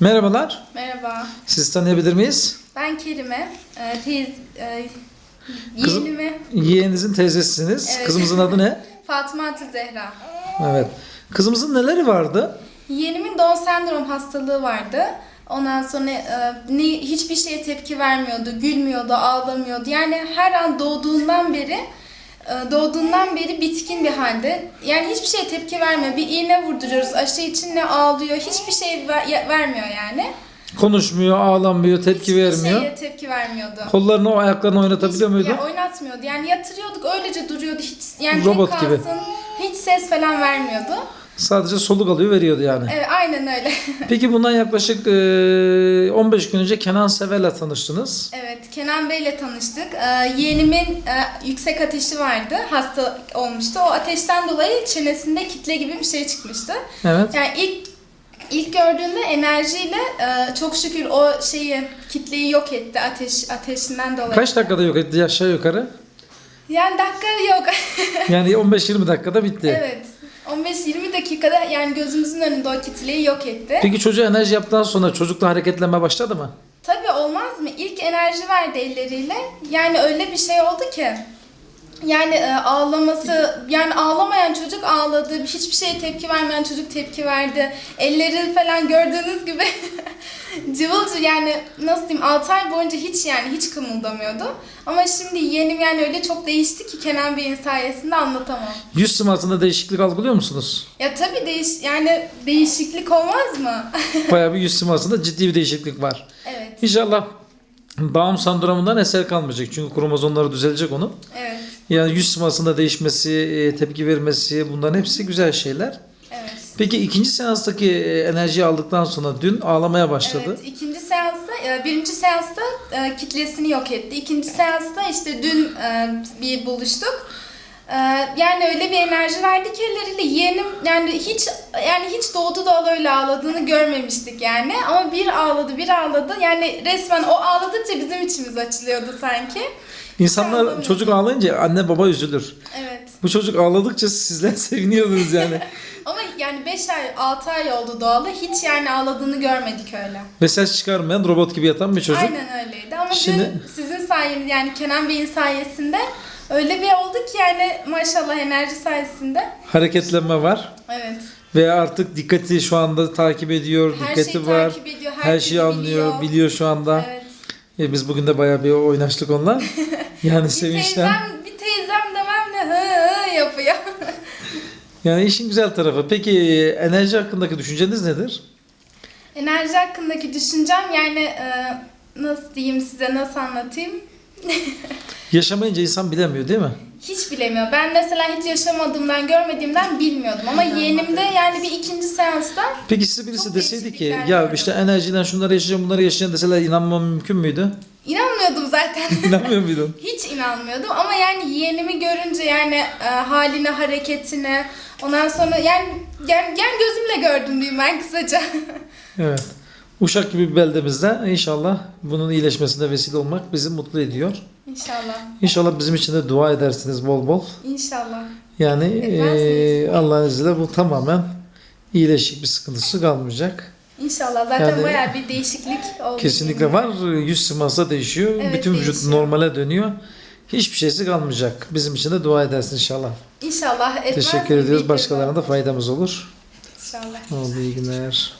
Merhabalar. Merhaba. Sizi tanıyabilir miyiz? Ben Kerime. Ee, teyz, e, Kızım- yeğenimi Yeğeninizin teyzesiniz. Evet. Kızımızın adı ne? Fatıma Atı Zehra. Evet. Kızımızın neleri vardı? Yeğenimin Down sendrom hastalığı vardı. Ondan sonra e, ne, hiçbir şeye tepki vermiyordu, gülmüyordu, ağlamıyordu. Yani her an doğduğundan beri e, doğduğundan beri bitkin bir halde. Yani hiçbir şeye tepki vermiyor. Bir iğne vurduruyoruz. Aşı için ne ağlıyor. Hiçbir şey ver- vermiyor yani. Konuşmuyor, ağlamıyor, tepki hiçbir vermiyor. şeye tepki vermiyordu. Kollarını, o ayaklarını oynatabiliyor Hiç- muydu? Ya oynatmıyordu. Yani yatırıyorduk öylece duruyordu. Hiç yani Robot tek gibi. kalsın, Hiç ses falan vermiyordu. Sadece soluk alıyor, veriyordu yani. Evet aynen öyle. Peki bundan yaklaşık e, 15 gün önce Kenan Sever'le tanıştınız. evet Kenan Bey'le tanıştık. Ee, yeğenimin e, yüksek ateşi vardı. Hasta olmuştu. O ateşten dolayı çenesinde kitle gibi bir şey çıkmıştı. Evet. Yani ilk ilk gördüğünde enerjiyle e, çok şükür o şeyi kitleyi yok etti ateş ateşinden dolayı. Kaç dakikada yok etti aşağı yukarı? Yani dakika yok. Yani 15-20 dakikada bitti. evet. 15-20 dakikada yani gözümüzün önünde o kitleyi yok etti. Peki çocuğa enerji yaptıktan sonra çocukla hareketlenme başladı mı? Tabii olmaz mı? İlk enerji verdi elleriyle. Yani öyle bir şey oldu ki. Yani e, ağlaması, yani ağlamayan çocuk ağladı. Hiçbir şeye tepki vermeyen çocuk tepki verdi. Elleri falan gördüğünüz gibi cıvıl cıvıl yani nasıl diyeyim 6 ay boyunca hiç yani hiç kımıldamıyordu. Ama şimdi yeğenim yani öyle çok değişti ki Kenan Bey'in sayesinde anlatamam. Yüz sımasında değişiklik algılıyor musunuz? Ya tabii değiş yani değişiklik olmaz mı? Bayağı bir yüz sımasında ciddi bir değişiklik var. evet. İnşallah Down sendromundan eser kalmayacak. Çünkü kromozomları düzelecek onun. Evet. Yani yüz sımasında değişmesi, e, tepki vermesi bunların hepsi güzel şeyler. Peki ikinci seanstaki e, enerjiyi aldıktan sonra dün ağlamaya başladı. Evet, ikinci seansta, e, birinci seansta e, kitlesini yok etti. İkinci seansta işte dün bir buluştuk. Yani öyle bir enerji verdi ki elleriyle yeğenim yani hiç yani hiç doğdu doğalı öyle ağladığını görmemiştik yani. Ama bir ağladı bir ağladı yani resmen o ağladıkça bizim içimiz açılıyordu sanki. İnsanlar Ağlamıyor. çocuk ağlayınca anne baba üzülür. Evet. Bu çocuk ağladıkça sizler seviniyordunuz yani. Ama yani 5 ay 6 ay oldu doğalı hiç yani ağladığını görmedik öyle. Ve ses çıkarmayan robot gibi yatan bir çocuk. Aynen öyleydi ama Şimdi- dün sizin sayeniz yani Kenan Bey'in sayesinde öyle bir oldu ki yani maşallah enerji sayesinde. Hareketlenme var. Evet. Ve artık dikkati şu anda takip ediyor. Her dikkati şeyi var. takip ediyor, Her şeyi anlıyor, biliyor, biliyor. şu anda. Evet. E, biz bugün de bayağı bir oynaştık onunla. Yani sevinçten. Yani işin güzel tarafı. Peki enerji hakkındaki düşünceniz nedir? enerji hakkındaki düşüncem yani e, nasıl diyeyim size nasıl anlatayım? Yaşamayınca insan bilemiyor değil mi? Hiç bilemiyor. Ben mesela hiç yaşamadığımdan, görmediğimden bilmiyordum. Ama yeğenimde yani bir ikinci seansta Peki size birisi Çok deseydi ki değişiklikler ya işte enerjiden şunları yaşayacağım bunları yaşayacağım deseler inanmam mümkün müydü? İnanmıyordum zaten. İnanmıyor muydun? Hiç inanmıyordum ama yani yeğenimi görünce yani e, haline, hareketine ondan sonra yani, yani, yani gözümle gördüm diyeyim ben kısaca. Evet. Uşak gibi bir beldemizde inşallah bunun iyileşmesine vesile olmak bizi mutlu ediyor. İnşallah. İnşallah bizim için de dua edersiniz bol bol. İnşallah. Yani eee Allah'ın izniyle bu tamamen iyileşik bir sıkıntısı kalmayacak. İnşallah. Zaten Yani- bayağı bir değişiklik oldu. Kesinlikle var. Yüz sıması değişiyor. Evet, Bütün vücut değişiyor. normale dönüyor. Hiçbir şeysi kalmayacak. Bizim için de dua edersin inşallah. İnşallah etmez Teşekkür ediyoruz. Başkalarına da faydamız olur. İnşallah. Oldu iyi günler.